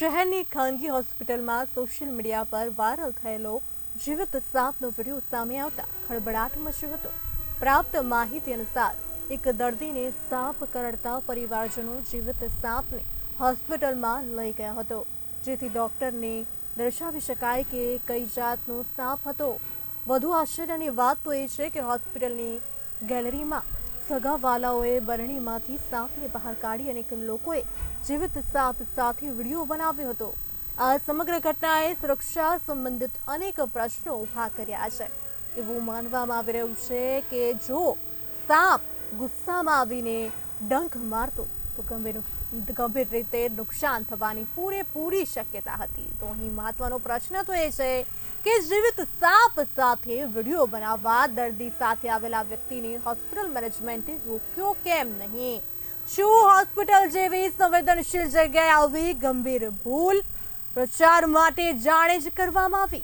શહેરની ખાનગી હોસ્પિટલમાં સોશિયલ મીડિયા પર વાયરલ થયેલો જીવિત સાપનો વીડિયો સામે આવતા ખળબળાટ મચ્યો હતો. પ્રાપ્ત માહિતી અનુસાર, એક દર્દીને સાપ કરડતા પરિવારજનો જીવિત સાપને હોસ્પિટલમાં લઈ ગયા હતો, જેથી ડોક્ટરને દર્શાવી શકાય કે કઈ જાતનો સાપ હતો. વધુ આશ્ચર્યની વાત તો એ છે કે હોસ્પિટલની ગેલેરીમાં સગાવાલાઓએ બરણીમાંથી સાપને બહાર કાઢી અનેક લોકોએ જીવિત સાપ સાથે વીડિયો બનાવ્યો હતો. આ સમગ્ર ઘટનાએ સુરક્ષા સંબંધિત અનેક પ્રશ્નો ઊભા કર્યા છે. એવું માનવામાં આવી રહ્યું છે કે જો સાપ ગુસ્સામાં આવીને ડંખ મારતો ગંભીર ગંભીર રીતે નુકસાન થવાની પૂરેપૂરી શક્યતા હતી. તો અહીં મહત્વનો પ્રશ્ન તો એ છે કે જીવિત સાપ સાથે વીડિયો બનાવવા દર્દી સાથે આવેલા વ્યક્તિને હોસ્પિટલ મેનેજમેન્ટે રોક્યો કેમ નહીં? શું હોસ્પિટલ જેવી સંવેદનશીલ જગ્યાએ આવી ગંભીર ભૂલ? પ્રચાર માટે જાણે જ કરવામાં આવી.